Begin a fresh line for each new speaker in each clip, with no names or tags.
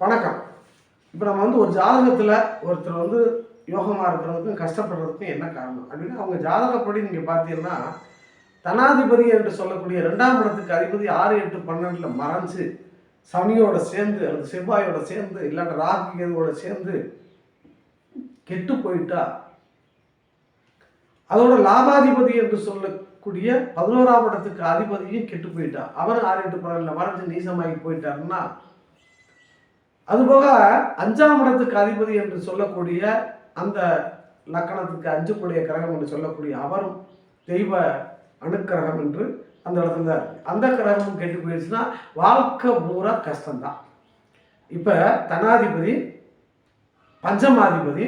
வணக்கம். இப்போ நம்ம வந்து ஒரு ஜாதகத்தில் ஒருத்தர் வந்து யோகமாக இருக்கிறதுக்கும் கஷ்டப்படுறதுக்கும் என்ன காரணம்? அப்படின்னா அவங்க ஜாதகப்படி நீங்கள் பார்த்தீங்கன்னா தனாதிபதி என்று சொல்லக்கூடிய ரெண்டாம் இடத்துக்கு அதிபதி ஆறு எட்டு பன்னெண்டில் மறைஞ்சு சனியோட சேர்ந்து அல்லது செவ்வாயோட சேர்ந்து இல்லாட்ட ராகுகேதுவோட சேர்ந்து கெட்டு போயிட்டா அதோட லாபாதிபதி என்று சொல்லக்கூடிய பதினோராம் இடத்துக்கு அதிபதியும் கெட்டு போயிட்டா. அவர் ஆறு எட்டு பன்னெண்டில் மறைஞ்சு நீசமாகி போயிட்டாருன்னா அதுபோக அஞ்சாம் இடத்துக்கு அதிபதி என்று சொல்லக்கூடிய அந்த லக்கணத்துக்கு அஞ்சுக்கூடிய கிரகம் என்று சொல்லக்கூடிய அவரும் தெய்வ அணுக்கிரகம் என்று அந்த இடத்துல தான் அந்த கிரகமும் கெட்டு போயிடுச்சுன்னா வாழ்க்கை பூரா கஷ்டம்தான். இப்போ தனாதிபதி பஞ்சமாதிபதி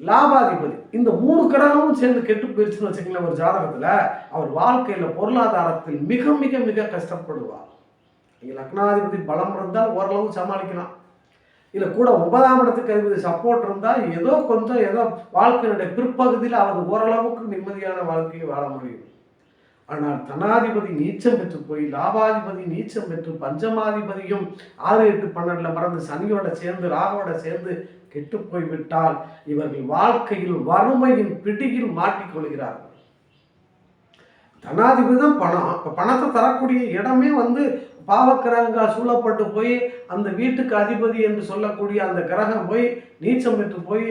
லாபாதிபதி இந்த மூணு கிரகமும் சேர்ந்து கெட்டு போயிடுச்சுன்னு வச்சுக்கங்களேன் ஒரு ஜாதகத்தில் அவர் வாழ்க்கையில் பொருளாதாரத்தில் மிக மிக மிக கஷ்டப்படுவார். நீங்கள் லக்னாதிபதி பலம் இருந்தால் ஓரளவு சமாளிக்கலாம். இல்லை கூட ஒன்பதாம் இடத்துக்கு அதிபதி சப்போர்ட் இருந்தால் ஏதோ கொஞ்சம் ஏதோ வாழ்க்கையினுடைய பிற்பகுதியில் அவர் ஓரளவுக்கு நிம்மதியான வாழ்க்கையை வாழ முடியும். ஆனால் தனாதிபதி நீச்சம் பெற்று போய் லாபாதிபதி நீச்சம் பெற்று பஞ்சமாதிபதியும் ஆறு எட்டு பன்னெண்டில் மறந்து சனியோட சேர்ந்து ராகவோட சேர்ந்து கெட்டுப்போய் விட்டால் இவர்கள் வாழ்க்கையில் வறுமையின் பிடியில் மாட்டிக்கொள்கிறார்கள் தனாதிபதி தான் பணம். இப்போ பணத்தை தரக்கூடிய இடமே வந்து பாவக்கிரகங்கள் சூழப்பட்டு போய் அந்த வீட்டுக்கு அதிபதி என்று சொல்லக்கூடிய அந்த கிரகம் போய் நீச்சம் பெற்று போய்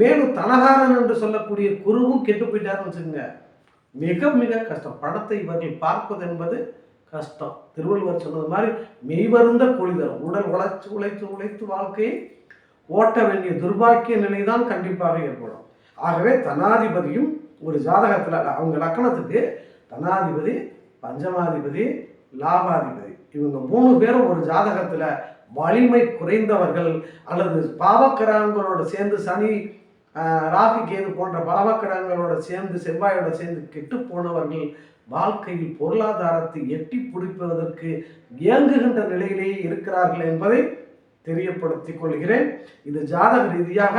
மேலும் தனகாரன் என்று சொல்லக்கூடிய குருவும் கெட்டு போயிட்டாருன்னு வச்சுக்கோங்க. மிக மிக கஷ்டம். படத்தை இவர்கள் பார்ப்பது என்பது கஷ்டம். திருவள்ளுவர் சொன்னது மாதிரி மெய்வருந்த கொழிதல் உடல் உழைச்சு உழைத்து உழைத்து வாழ்க்கையை ஓட்ட வேண்டிய துர்பாக்கிய நிலைதான் கண்டிப்பாக ஏற்படும். ஆகவே தனாதிபதியும் ஒரு ஜாதகத்தில் அவங்க லக்கணத்துக்கு தனாதிபதி பஞ்சமாதிபதி லாபாதிபதி. இவங்க மூணு பேரும் ஒரு ஜாதகத்தில் வலிமை குறைந்தவர்கள் அல்லது பாவக்கிரகங்களோட சேர்ந்து சனி ராகு கேது போன்ற பாவக்கிரகங்களோட சேர்ந்து செவ்வாயோட சேர்ந்து கெட்டு போனவர்கள் வாழ்க்கையில் பொருளாதாரத்தை எட்டி பிடிப்பதற்கு இயங்குகின்ற நிலையிலேயே இருக்கிறார்கள் என்பதை தெரியப்படுத்திக் கொள்கிறேன். இது ஜாதக ரீதியாக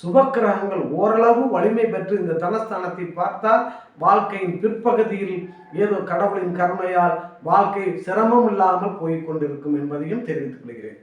சுபக்கிரகங்கள் ஓரளவு வலிமை பெற்று இந்த தனஸ்தானத்தை பார்த்தால் வாழ்க்கையின் பிற்பகுதியில் ஏதோ கடவுளின் கருணையால் வாழ்க்கை சிரமம் இல்லாமல் போய்க் கொண்டிருக்கும் என்பதையும் தெரிவித்துக் கொள்கிறேன்.